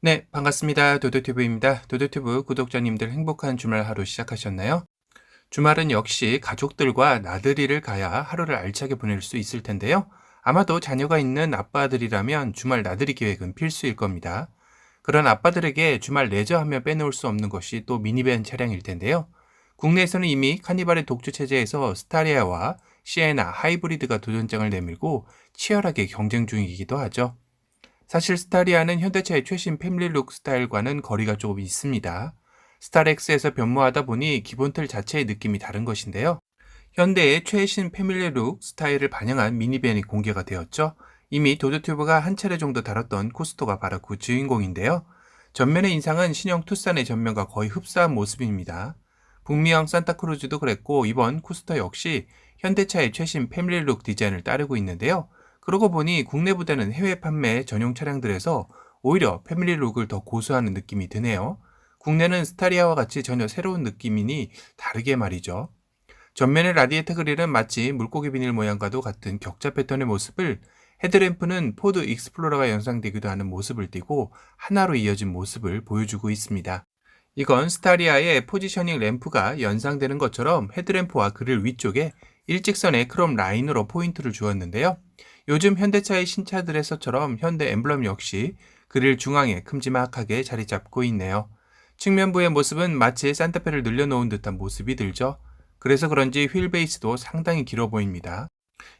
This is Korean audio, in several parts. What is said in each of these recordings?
네, 반갑습니다. 도도튜브입니다. 도도튜브 구독자님들 행복한 주말 하루 시작하셨나요? 주말은 역시 가족들과 나들이를 가야 하루를 알차게 보낼 수 있을 텐데요. 아마도 자녀가 있는 아빠들이라면 주말 나들이 계획은 필수일 겁니다. 그런 아빠들에게 주말 레저하며 빼놓을 수 없는 것이 또 미니밴 차량일 텐데요. 국내에서는 이미 카니발의 독주 체제에서 스타리아와 시에나 하이브리드가 도전장을 내밀고 치열하게 경쟁 중이기도 하죠. 사실 스타리아는 현대차의 최신 패밀리룩 스타일과는 거리가 조금 있습니다. 스타렉스에서 변모하다 보니 기본 틀 자체의 느낌이 다른 것인데요. 현대의 최신 패밀리룩 스타일을 반영한 미니밴이 공개가 되었죠. 이미 도드튜브가 한 차례 정도 다뤘던 코스토가 바로 그 주인공인데요. 전면의 인상은 신형 투싼의 전면과 거의 흡사한 모습입니다. 북미형 산타크루즈도 그랬고 이번 쿠스터 역시 현대차의 최신 패밀리룩 디자인을 따르고 있는데요. 그러고 보니 국내보다는 해외 판매 전용 차량들에서 오히려 패밀리룩을 더 고수하는 느낌이 드네요. 국내는 스타리아와 같이 전혀 새로운 느낌이니 다르게 말이죠. 전면의 라디에이터 그릴은 마치 물고기 비닐 모양과도 같은 격자 패턴의 모습을 헤드램프는 포드 익스플로러가 연상되기도 하는 모습을 띠고 하나로 이어진 모습을 보여주고 있습니다. 이건 스타리아의 포지셔닝 램프가 연상되는 것처럼 헤드램프와 그릴 위쪽에 일직선의 크롬 라인으로 포인트를 주었는데요. 요즘 현대차의 신차들에서처럼 현대 엠블럼 역시 그릴 중앙에 큼지막하게 자리 잡고 있네요. 측면부의 모습은 마치 산타페를 늘려놓은 듯한 모습이 들죠. 그래서 그런지 휠 베이스도 상당히 길어 보입니다.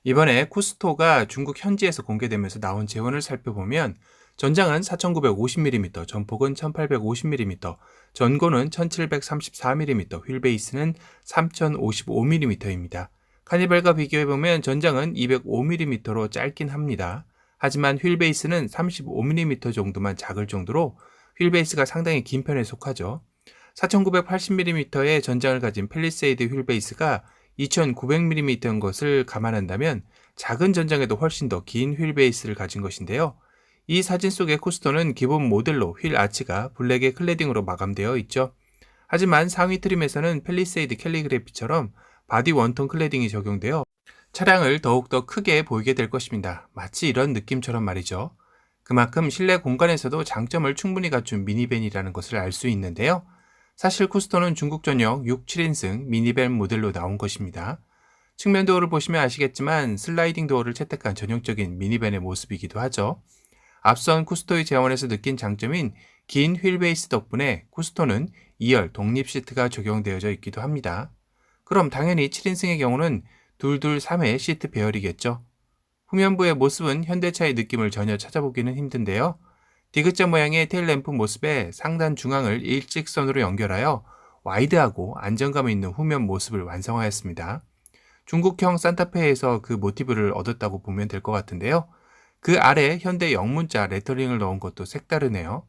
이번에 쿠스토가 중국 현지에서 공개되면서 나온 재원을 살펴보면 전장은 4950mm, 전폭은 1850mm, 전고는 1734mm, 휠베이스는 3055mm입니다. 카니발과 비교해보면 전장은 205mm로 짧긴 합니다. 하지만 휠베이스는 35mm 정도만 작을 정도로 휠베이스가 상당히 긴 편에 속하죠. 4980mm의 전장을 가진 펠리세이드 휠베이스가 2900mm인 것을 감안한다면 작은 전장에도 훨씬 더 긴 휠베이스를 가진 것인데요. 이 사진 속의 코스터는 기본 모델로 휠 아치가 블랙의 클레딩으로 마감되어 있죠. 하지만 상위 트림에서는 펠리세이드 캘리그래피처럼 바디 원톤 클레딩이 적용되어 차량을 더욱더 크게 보이게 될 것입니다. 마치 이런 느낌처럼 말이죠. 그만큼 실내 공간에서도 장점을 충분히 갖춘 미니밴이라는 것을 알 수 있는데요. 사실 쿠스토는 중국 전용 6, 7인승 미니밴 모델로 나온 것입니다. 측면 도어를 보시면 아시겠지만 슬라이딩 도어를 채택한 전형적인 미니밴의 모습이기도 하죠. 앞선 쿠스토의 재원에서 느낀 장점인 긴 휠베이스 덕분에 쿠스토는 2열 독립 시트가 적용되어져 있기도 합니다. 그럼 당연히 7인승의 경우는 둘둘 3회 시트 배열이겠죠. 후면부의 모습은 현대차의 느낌을 전혀 찾아보기는 힘든데요. 디귿자 모양의 테일램프 모습에 상단 중앙을 일직선으로 연결하여 와이드하고 안정감 있는 후면 모습을 완성하였습니다. 중국형 산타페에서 그 모티브를 얻었다고 보면 될 것 같은데요. 그 아래 현대 영문자 레터링을 넣은 것도 색다르네요.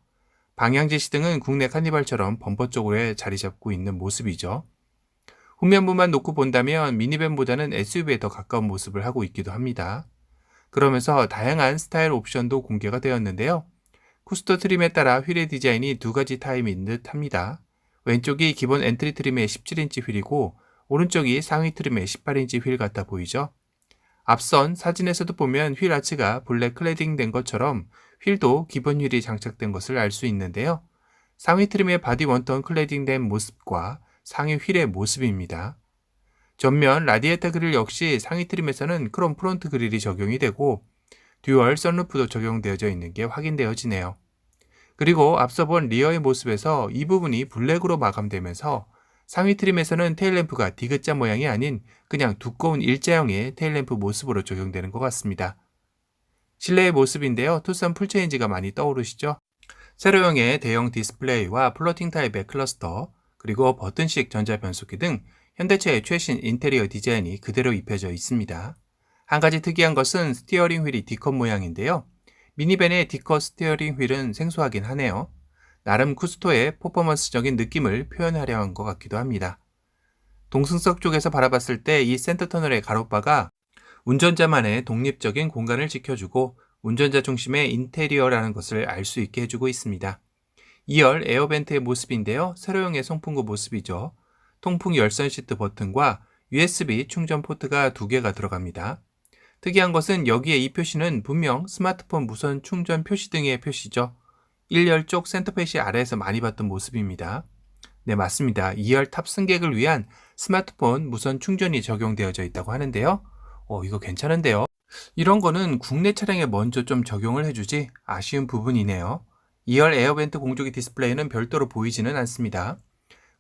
방향제 시등은 국내 카니발처럼 범퍼 쪽으로 자리 잡고 있는 모습이죠. 후면부만 놓고 본다면 미니밴보다는 SUV에 더 가까운 모습을 하고 있기도 합니다. 그러면서 다양한 스타일 옵션도 공개가 되었는데요. 쿠스터 트림에 따라 휠의 디자인이 두 가지 타입인 듯 합니다. 왼쪽이 기본 엔트리 트림의 17인치 휠이고 오른쪽이 상위 트림의 18인치 휠 같아 보이죠? 앞선 사진에서도 보면 휠 아치가 블랙 클레딩 된 것처럼 휠도 기본 휠이 장착된 것을 알 수 있는데요. 상위 트림의 바디 원턴 클레딩 된 모습과 상위 휠의 모습입니다. 전면 라디에이터 그릴 역시 상위 트림에서는 크롬 프론트 그릴이 적용이 되고 듀얼 선루프도 적용되어져 있는 게 확인되어지네요. 그리고 앞서 본 리어의 모습에서 이 부분이 블랙으로 마감되면서 상위 트림에서는 테일램프가 디귿자 모양이 아닌 그냥 두꺼운 일자형의 테일램프 모습으로 적용되는 것 같습니다. 실내의 모습인데요. 투싼 풀체인지가 많이 떠오르시죠? 세로형의 대형 디스플레이와 플로팅 타입의 클러스터, 그리고 버튼식 전자 변속기 등 현대차의 최신 인테리어 디자인이 그대로 입혀져 있습니다. 한 가지 특이한 것은 스티어링 휠이 D컷 모양인데요. 미니밴의 D컷 스티어링 휠은 생소하긴 하네요. 나름 쿠스토의 퍼포먼스적인 느낌을 표현하려 한 것 같기도 합니다. 동승석 쪽에서 바라봤을 때 이 센터 터널의 가로바가 운전자만의 독립적인 공간을 지켜주고 운전자 중심의 인테리어라는 것을 알 수 있게 해주고 있습니다. 2열 에어벤트의 모습인데요. 세로형의 송풍구 모습이죠. 통풍 열선 시트 버튼과 USB 충전 포트가 두 개가 들어갑니다. 특이한 것은 여기에 이 표시는 분명 스마트폰 무선 충전 표시 등의 표시죠. 1열 쪽 센터페시 아래에서 많이 봤던 모습입니다. 네, 맞습니다. 2열 탑 승객을 위한 스마트폰 무선 충전이 적용되어져 있다고 하는데요. 어, 이거 괜찮은데요? 이런 거는 국내 차량에 먼저 좀 적용을 해주지 아쉬운 부분이네요. 2열 에어벤트 공조기 디스플레이는 별도로 보이지는 않습니다.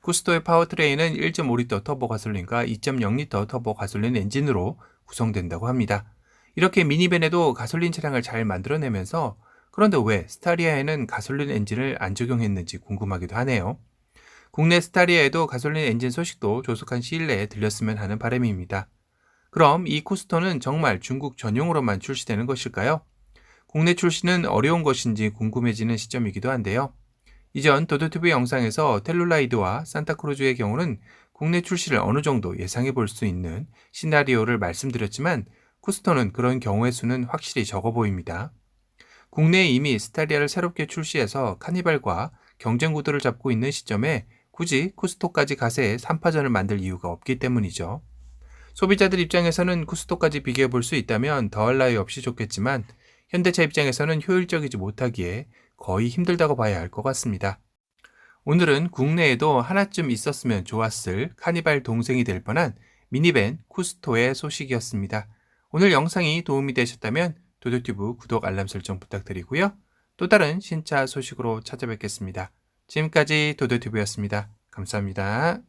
쿠스토의 파워트레인은 1.5리터 터보 가솔린과 2.0리터 터보 가솔린 엔진으로 구성된다고 합니다. 이렇게 미니밴에도 가솔린 차량을 잘 만들어내면서 그런데 왜 스타리아에는 가솔린 엔진을 안 적용했는지 궁금하기도 하네요. 국내 스타리아에도 가솔린 엔진 소식도 조속한 시일 내에 들렸으면 하는 바람입니다. 그럼 이 쿠스토는 정말 중국 전용으로만 출시되는 것일까요? 국내 출시는 어려운 것인지 궁금해지는 시점이기도 한데요. 이전 도도튜브 영상에서 텔룰라이드와 산타크루즈의 경우는 국내 출시를 어느 정도 예상해 볼 수 있는 시나리오를 말씀드렸지만 쿠스토는 그런 경우의 수는 확실히 적어 보입니다. 국내에 이미 스타리아를 새롭게 출시해서 카니발과 경쟁 구도를 잡고 있는 시점에 굳이 쿠스토까지 가세에 3파전을 만들 이유가 없기 때문이죠. 소비자들 입장에서는 쿠스토까지 비교해 볼 수 있다면 더할 나위 없이 좋겠지만 현대차 입장에서는 효율적이지 못하기에 거의 힘들다고 봐야 할 것 같습니다. 오늘은 국내에도 하나쯤 있었으면 좋았을 카니발 동생이 될 뻔한 미니밴 쿠스토의 소식이었습니다. 오늘 영상이 도움이 되셨다면 도도튜브 구독 알람 설정 부탁드리고요. 또 다른 신차 소식으로 찾아뵙겠습니다. 지금까지 도도튜브였습니다. 감사합니다.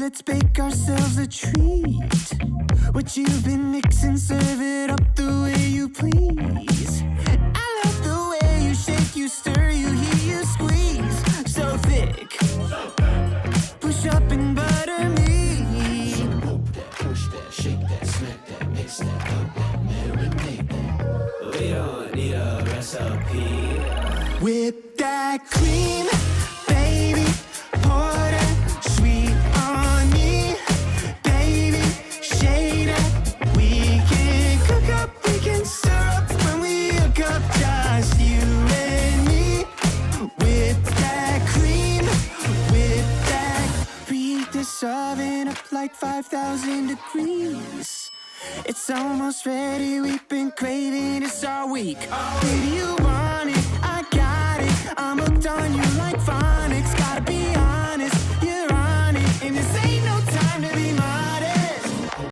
Let's bake ourselves a treat. What you've been mixing, serve Whip that cream, baby. Pour that sweet on me, baby. Up. We can cook up, we can stir up when we hook up. Just you and me. Whip that cream, whip that. Oven up like 5,000 degrees. It's almost ready, we've been craving this all week. Baby, you want it, I got it. I'm hooked on you like phonics.